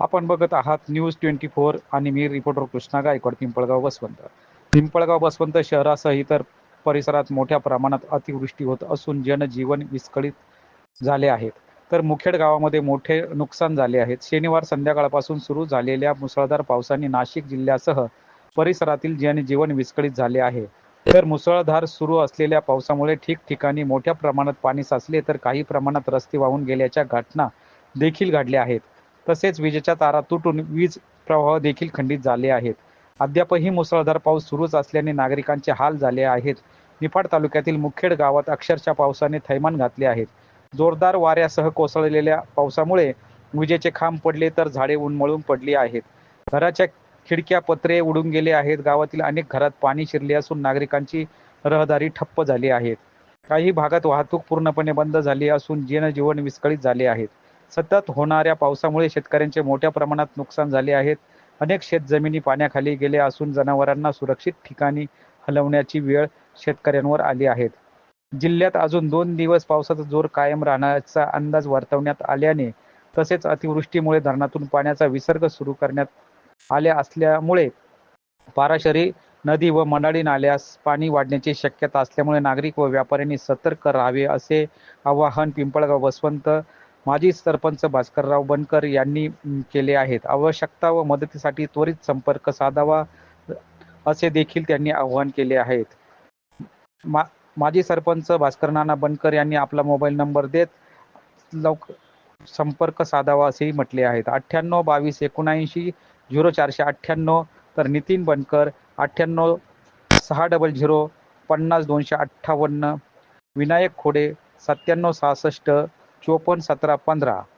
आपण बघत आहात न्यूज ट्वेंटी फोर आणि मी रिपोर्टर कृष्णा गायकवाड पिंपळगाव बसवंत. पिंपळगाव बसवंत शहरासह इतर परिसरात मोठ्या प्रमाणात अतिवृष्टी होत असून जनजीवन विस्कळीत झाले आहेत. तर मुखेड गावामध्ये मोठे नुकसान झाले आहेत. शनिवार संध्याकाळपासून सुरू झालेल्या मुसळधार पावसाने नाशिक जिल्ह्यासह परिसरातील जनजीवन विस्कळीत झाले आहे. तर मुसळधार सुरू असलेल्या पावसामुळे ठिकठिकाणी मोठ्या प्रमाणात पाणी साचले तर काही प्रमाणात रस्ते वाहून गेल्याच्या घटना देखील घडल्या आहेत. तसेच विजेच्या तारा तुटून वीज प्रवाह देखील खंडित झाले आहेत. अद्यापही मुसळधार पाऊस सुरूच असल्याने नागरिकांचे हाल झाले आहेत. निफाड तालुक्यातील मुखेड गावात अक्षरशः पावसाने थैमान घातले आहेत. जोरदार वाऱ्यासह कोसळलेल्या पावसामुळे विजेचे खांब पडले तर झाडे उन्मळून पडली आहेत. घराच्या खिडक्या पत्रे उडून गेले आहेत. गावातील अनेक घरात पाणी शिरले असून नागरिकांची रहदारी ठप्प झाली आहे. काही भागात वाहतूक पूर्णपणे बंद झाली असून जनजीवन विस्कळीत झाले आहेत सतत होणाऱ्या पावसामुळे शेतकऱ्यांचे मोठ्या प्रमाणात नुकसान झाले आहेत. अनेक शेतजमिनी पाण्याखाली गेल्या असून जनावरांना सुरक्षित ठिकाणी हलवण्याची वेळ शेतकऱ्यांवर आली आहे. जिल्ह्यात अजून दोन दिवस पावसाचा जोर कायम राहण्याचा अंदाज वर्तवण्यात आल्याने तसेच अतिवृष्टीमुळे धरणातून पाण्याचा विसर्ग सुरू करण्यात आल्या असल्यामुळे पाराशरी नदी व मंडाळी नाल्यास पाणी वाढण्याची शक्यता असल्यामुळे नागरिक व व्यापाऱ्यांनी सतर्क राहावे असे आवाहन पिंपळगाव वसवंत माजी सरपंच भास्करराव बनकर यांनी केले आहेत. आवश्यकता व मदतीसाठी त्वरित संपर्क साधावा असे देखील त्यांनी आवाहन केले आहेत. मा माजी सरपंच भास्कर नाना बनकर यांनी आपला मोबाईल नंबर देत लवक संपर्क साधावा असेही म्हटले आहेत. अठ्ठ्याण्णव बावीस एकोणऐंशी झिरो चारशे अठ्ठ्याण्णव तर नितीन बनकर अठ्ठ्याण्णव सहा डबल झिरो पन्नास दोनशे अठ्ठावन्न विनायक खोडे सत्त्याण्णव सहासष्ट 54 15